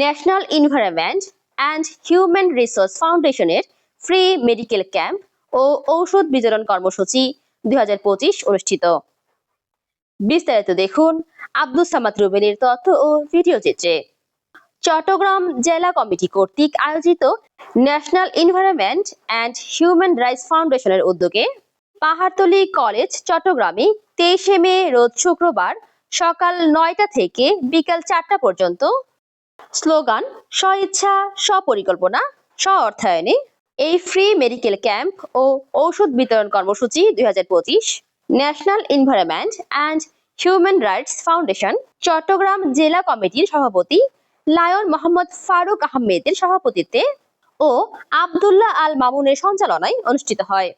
National environment and human resource ফাউন্ডেশনের free medical camp ও ঔষধ বিতরণ কর্মসূচি দুই হাজার পঁচিশ অনুষ্ঠিত। বিস্তারিত দেখুন আব্দুল সামাদ রুবেলের তথ্য ও ভিডিও চিত্রে। চট্টগ্রাম জেলা কমিটি কর্তৃক আয়োজিত national environment and human rights ফাউন্ডেশনের উদ্যোগে পাহাড়তলি কলেজ চট্টগ্রামে তেইশে মে রোজ শুক্রবার সকাল নয়টা থেকে বিকাল চারটা পর্যন্ত স্লোগান, স্বইচ্ছা, স্বপরিকল্পনা স্ব অর্থায়নে এই ফ্রি মেডিকেল ক্যাম্প ও ঔষধ বিতরণ কর্মসূচি দুই হাজার পঁচিশ national environment and human rights foundation Chattogram জেলা কমিটির সভাপতি, লায়ন মোহাম্মদ ফারুক আহমেদের সভাপতিত্বে ও আবদুল্লাহ আল মামুনের সঞ্চালনায় অনুষ্ঠিত হয়।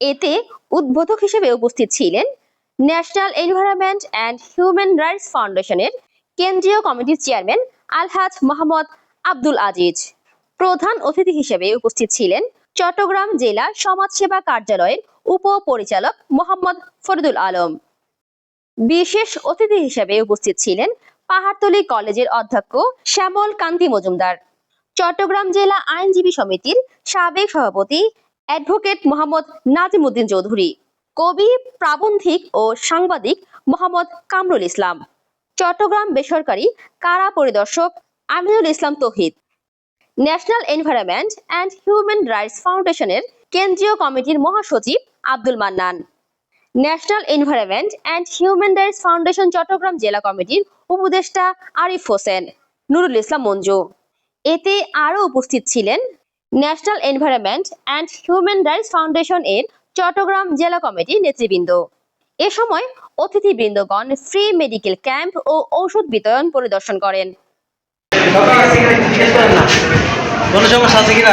এতে উদ্বোধক হিসেবে উপস্থিত ছিলেন national environment and human rights ফাউন্ডেশনের কেন্দ্রীয় কমিটির চেয়ারম্যান আলহাজ মোহাম্মদ আব্দুল আজিজ। প্রধান অতিথি হিসেবে উপস্থিত ছিলেন চট্টগ্রাম জেলা সমাজসেবা কার্যালয়ের উপপরিচালক মোহাম্মদ ফরিদুল আলম। বিশেষ অতিথি হিসেবে উপস্থিত ছিলেন পাহাড়তলী কলেজের অধ্যক্ষ শ্যামল কান্তি মজুমদার। চট্টগ্রাম জেলা আইনজীবী সমিতির সাবেক সভাপতি অ্যাডভোকেট মোহাম্মদ নাজিমুদ্দিন চৌধুরী, কবি, প্রাবন্ধিক ও সাংবাদিক মোহাম্মদ কামরুল ইসলাম। চট্টগ্রাম বেসরকারি কারা পরিদর্শক? Aminul Islam Touhid. National environment and human rights ফাউন্ডেশনের কেন্দ্রীয় কমিটির মহাসচিব Abdul Mannan. National environment and human rights foundation Chattogram জেলা কমিটির উপদেষ্টা আরিফ হোসেন, নুরুল ইসলাম মঞ্জু। এতে আরও উপস্থিত ছিলেন national environment and human rights foundation এর চট্টগ্রাম জেলা কমিটির নেতৃবৃন্দ। এ সময় অতিথিবৃন্দগণ ফ্রি মেডিকেল ক্যাম্প ও ঔষধ বিতরণ পরিদর্শন করেন। আছে কিনা?